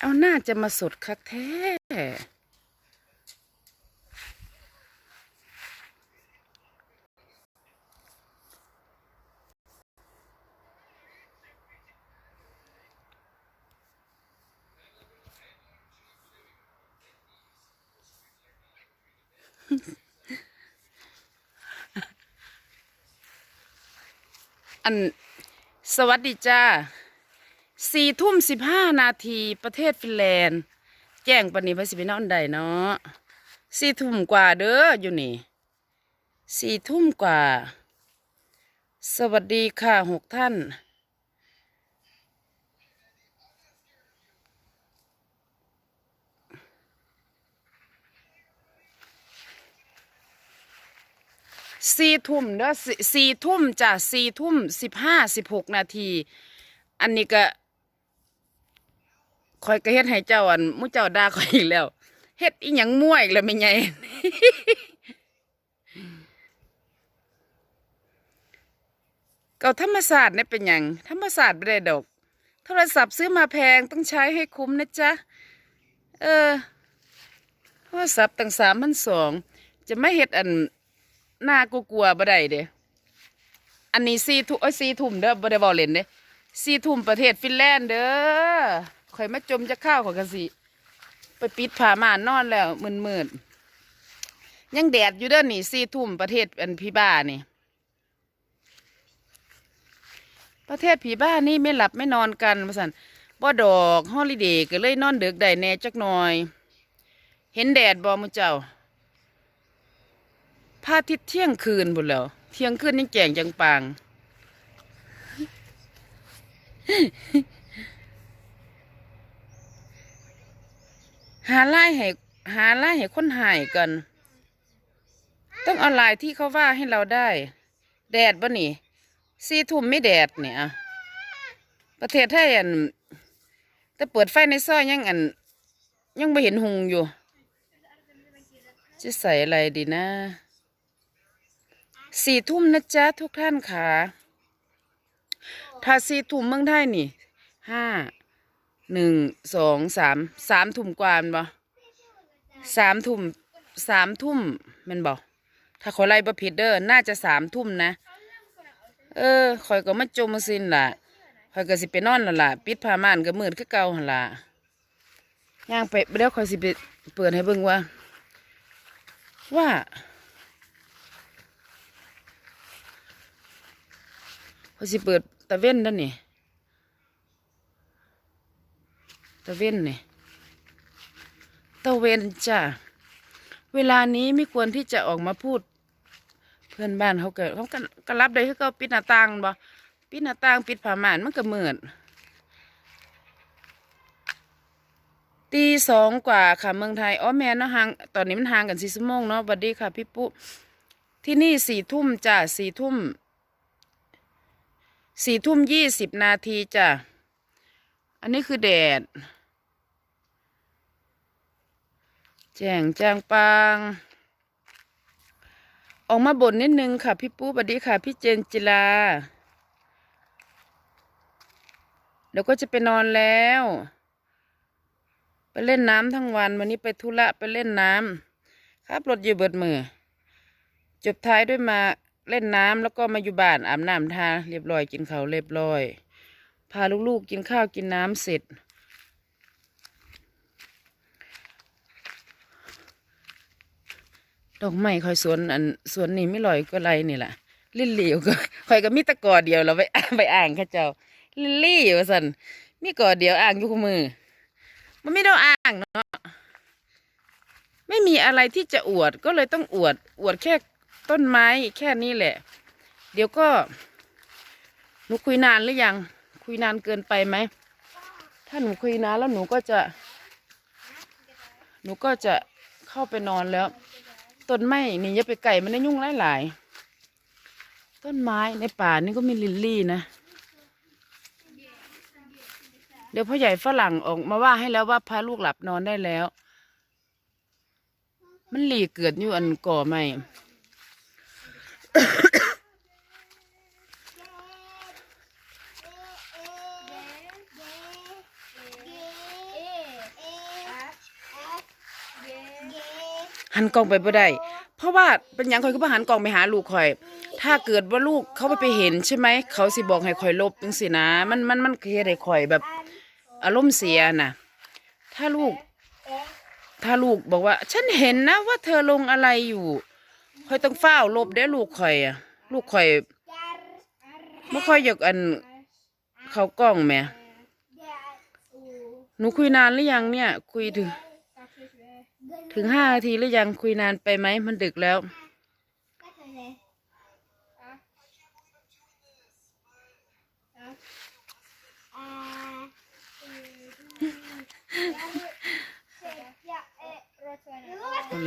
เอาหน้าจะมาสดคักแท้ อันสวัสดีจ้าสี่ทุ่มสิบห้านาทีประเทศฟินแลนด์ แจ้งปนีพระสิไปนอนได้เนาะสี่ทุ่มกว่าเด้ออยู่นี่สี่ทุ่มกว่า สวัสดีค่ะหกท่าน สี่ทุ่มเด้อสี่สี่ทุ่มจ้ะสี่ทุ่มสิบห้าสิบหกนาที อันนี้ก็คอยก็เฮ็ดให้เจ้าอันมุเจ้าด่าคอยอีกแล้วเฮ็ดอีหยังมั่วอีกแล้วไม่ไงเก่าธรรมศาสตร์เนี่ยเป็นหยังธรรมศาสตร์ไม่ได้ดอก โทรศัพท์ซื้อมาแพงต้องใช้ให้คุ้มนะจ๊ะ เออ โทรศัพท์ตั้งสามพันสองจะไม่เฮ็ดอัน หน้ากูกลัวบ่ได้เด้อันนี้สี่ทุ่มเอ้ยสี่ทุ่มเด้อบ่ได้บอกเล่นเด้สี่ทุ่มประเทศฟินแลนด์เด้อข่อยมาจมจะข้าวข่อยกันสิไปปิดผ้าม่านนอนแล้วมืดๆยังแดดอยู่เด้อนี่สี่ทุ่มประเทศอันพี่บ้านี่ ประเทศผีบ้านี่ไม่หลับไม่นอนกันมาสันบ่ดอกฮอลิเดย์ก็เลยนอนเดึกได้แน่จักหน่อย เห็นแดดบ่มุเจ้า พระอาทิตย์เที่ยงคืนหมดแล้วเที่ยงคืนยังแจ่งจังปางหาไล่ให้หาไล่ให้คนหายกัน ต้องเอาลายที่เขาว่าให้เราได้ แดดบ่นี่สี่ทุ่มไม่แดดเนี่ยประเทศไทยอันแต่เปิดไฟในซอยยังอัน ยังไม่เห็นหุงอยู่ จะใส่อะไรดีนะ สี่ทุ่มนะจ๊ะทุกท่านค่ะถ้าสี่ทุ่มเมืองไทยนี่ห้าหนึ่งสองสามสามทุ่มกว่ามันบ่สามทุ่มสามทุ่มมันบ่ถ้าขอไล่บ่ผิดเด้อน่าจะสามทุ่มนะ เออข่อยก็มาจมมาซินล่ะข่อยก็สิไปนอนแล้วล่ะ ปิดผ้าม่านก็มืดคือเก่าหั่นล่ะย่างไปเดี๋ยวข่อยสิไปเปิดให้เบิ่งว่า ว่า พอสิเปิดตะเว้นนั่นนี่ตะเว้นนี่ตะเวนจ้ะเวลานี้ไม่ควรที่จะออกมาพูด เพื่อนบ้านเขาเกิดเขาก็รับได้เขาปิดหน้าต่างบ่ปิดหน้าต่างปิดผ้าม่านมันก็มืดตีสองกว่าค่ะเมืองไทยอ๋อแม่นเนาะห่างตอนนี้มันห่างกันสี่ชั่วโมงเนาะสวัสดีค่ะพี่ปุ๊ที่นี่สี่ทุ่มจ้ะสี่ทุ่ม สี่ทุ่มยี่สิบนาทีจ้ะ อันนี้คือแดด แจ้งจางปาง ออกมาบ่นนิดนึงค่ะพี่ปูสวัสดีค่ะ พี่เจนจิลา เดี๋ยวก็จะไปนอนแล้ว ไปเล่นน้ำทั้งวัน วันนี้ไปธุระไปเล่นน้ำครับรถอยู่เบิดมือ จบท้ายด้วยมา เล่นน้ำแล้วก็มาอยู่บ้านอาบน้ำทาเรียบร้อยกินข้าวเรียบร้อย พาลูกๆกินข้าวกินน้ำเสร็จ ดอกไม้คอยสวนอันสวนนี่ไม่ลอยก็ไรนี่แหละลิลลี่ก็คอยก็มีตะกอเดียวเราไปไปอ่างข้าเจ้าลิลลี่ว่าสันมีกอเดียวอ่างอยู่คู่มือ มันไม่ต้องอ่างเนาะไม่มีอะไรที่จะอวดก็เลยต้องอวด อวดแค่ ต้นไม้แค่นี้แหละ เดี๋ยวก็หนูคุยนานหรือยัง คุยนานเกินไปไหม ถ้าหนูคุยนานแล้วหนูก็จะ หนูก็จะเข้าไปนอนแล้ว ต้นไม้นี่อย่าไปไก่มันได้ยุ่งหลายๆ ต้นไม้ในป่านี่ก็มีลิลลี่นะ เดี๋ยวพ่อใหญ่ฝรั่งออกมาว่าให้แล้วว่าพาลูกหลับนอนได้แล้ว มันหลีเกิดอยู่อันก่อไม่ หันกล้องไปบ่ได้ เพราะว่าเป็นหยังข่อยก็บ่หันกล้องไปหาลูกข่อย ถ้าเกิดว่าลูกเขาไปไปเห็นใช่ไหม เขาสิบอกให้ข่อยลบจังสินะ มันมันมันเฮ็ดให้ข่อยแบบ อารมณ์เสียน่ะ ถ้าลูก ถ้าลูกบอกว่า ฉันเห็นนะว่าเธอลงอะไรอยู่ ข่อยต้องเฝ้าลบได้ลูกข่อยอะ ลูกข่อยไม่ค่อยอยากอันเขากล้องแม่หนูคุยนานหรือยังเนี่ย คุยถึง ถึงห้านาทีหรือยังคุยนานไปไหมมันดึกแล้ว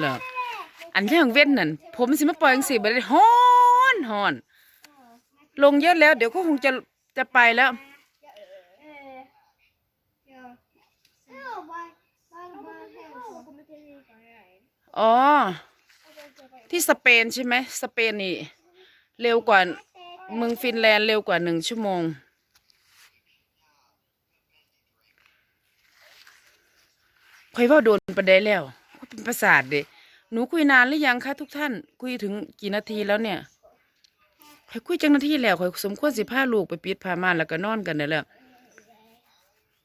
หละ อันที่ของเว้นนั่นผมสิมาปล่อยจังสิบ่ได้ฮ้อนฮ้อน ลงเยอะแล้ว เดี๋ยวก็คงจะจะไปแล้ว อ๋อ ที่สเปนใช่ไหมสเปนนี่ เร็วกว่าเมืองฟินแลนด์เร็วกว่าหนึ่งชั่วโมง คอยว่าโดนประเดแล้วว่าเป็นประสาทเด็ หนูคุยนานหรือยังคะทุกท่าน คุยถึงกี่นาทีแล้วเนี่ยค่อยคุยจังนาทีแล้วค่อยสมควรสิพาลูกไปปิดผ้าม่านแล้วก็นอนกันได้แล้ว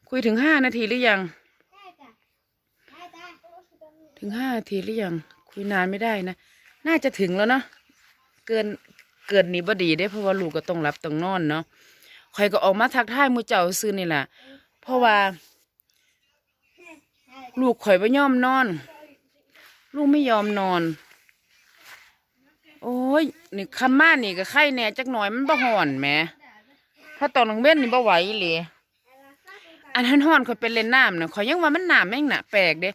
คุยถึงห้านาทีหรือยัง ถึงห้านาทีหรือยัง คุยนานไม่ได้นะ น่าจะถึงแล้วเนาะ เกิน เกินนี้บดีได้เพราะว่าลูกก็ต้องรับต้องนอนเนาะคอยก็ออกมาทักทายมูเจ้าซื้อนี่แหละ เพราะว่า ลูกข่อยไม่อมนอน ลูกไม่ยอมนอน โอ้ยนี่คำมานี่ก็ไข่แน่จักหน่อยมันบ่ห่อนแหมถ้าตอนกลางเว้นนี่บ่ไหวเลยอันนั้นห่อนๆข่อยเป็นเล่นน้ำนะขอยยังว่ามันน้ำแม่งหนะแปลกเด้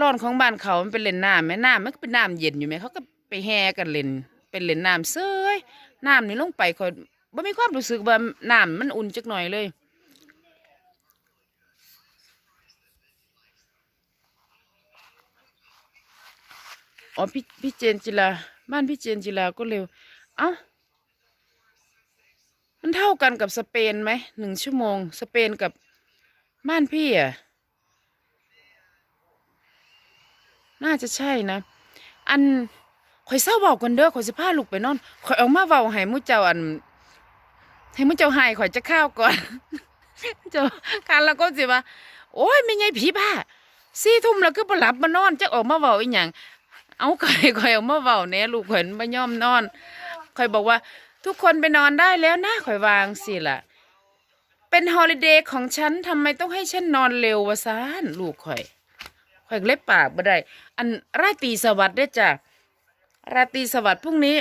ร้อนของบ้านเขามันเป็นเล่นน้ำแม่น้ำมันก็เป็นน้ำเย็นอยู่ไหมเขาก็ไปแห่กันเล่นเป็นเล่นน้ำเซยน้ำนี่ลงไปขอยบ่มีความรู้สึกว่าน้ำมันอุ่นจักหน่อยเลย อ๋อพี่พี่เจนจิลาบ้านพี่เจนจิลาก็เร็ว เอ้า มันเท่ากันกับสเปนไหมหนึ่งชั่วโมง สเปนกับบ้านพี่อะ น่าจะใช่นะ อันข่อยเศร้าเบากันเด้อข่อยสิพาลูกไปนอนข่อยเอามาเบาให้มุเจ้าอันให้มุเจ้าหายข่อยจะข้าวก่อนเจ้าการแล้วก็สิว่า โอ้ยไม่ไงผีบ้าสี่ทุ่มแล้วก็บ่หลับมานอนจะออกมาเบาอีหยัง เอาข่อยข่อยออกมาเบาเนี่ยลูกข่อยไม่ย่อมนอนข่อยบอกว่า ทุกคนไปนอนได้แล้วนะข่อยวางสิล่ะ เป็นฮอลิเดย์ของฉันทำไมต้องให้ฉันนอนเร็ววะซานลูกข่อย ข่อยเล็บปากบ่ได้ อันราตรีสวัสดิ์ได้จ้ะราตรีสวัสดิ์พรุ่งนี้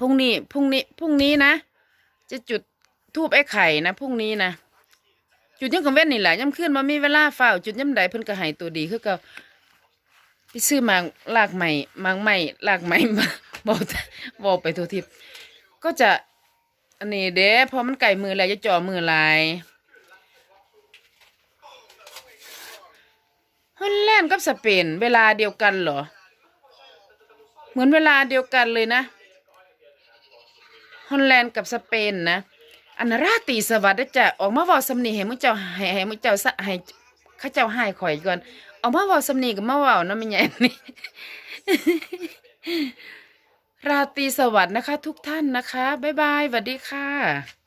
พรุ่งนี้พรุ่งนี้พรุ่งนี้นะ จะจุดทูบไอ้ไข่นะพรุ่งนี้นะจุดยังกังเว้นนี่แหละย่ำขึ้นมามีเวลาเฝ้าจุดย่ำใดเพิ่นก็ให้ตัวดีคือเก็ ไปซื้อมากลากใหม่มากใหม่ลากใหม่มาบอกบอกไปทั่วทิพย์ก็จะอันนี้เด้พอมันไก่มือแล้วจะจ่อมือลายฮอลแลนด์กับสเปนเวลาเดียวกันเหรอ เหมือนเวลาเดียวกันเลยนะฮอลแลนด์กับสเปนนะอันราตีสวัสดิ์จะออกมาว้าสำนีให้มุเจ้าให้ให้มุเจ้าสะให้ข้าเจ้าให้ข่อยก่อน เอามาเว้าสำนีกับมาเว้านะไม่ใหญ่นี่ ราตรีสวัสดิ์นะคะ ทุกท่านนะคะ บ๊ายบายสวัสดีค่ะ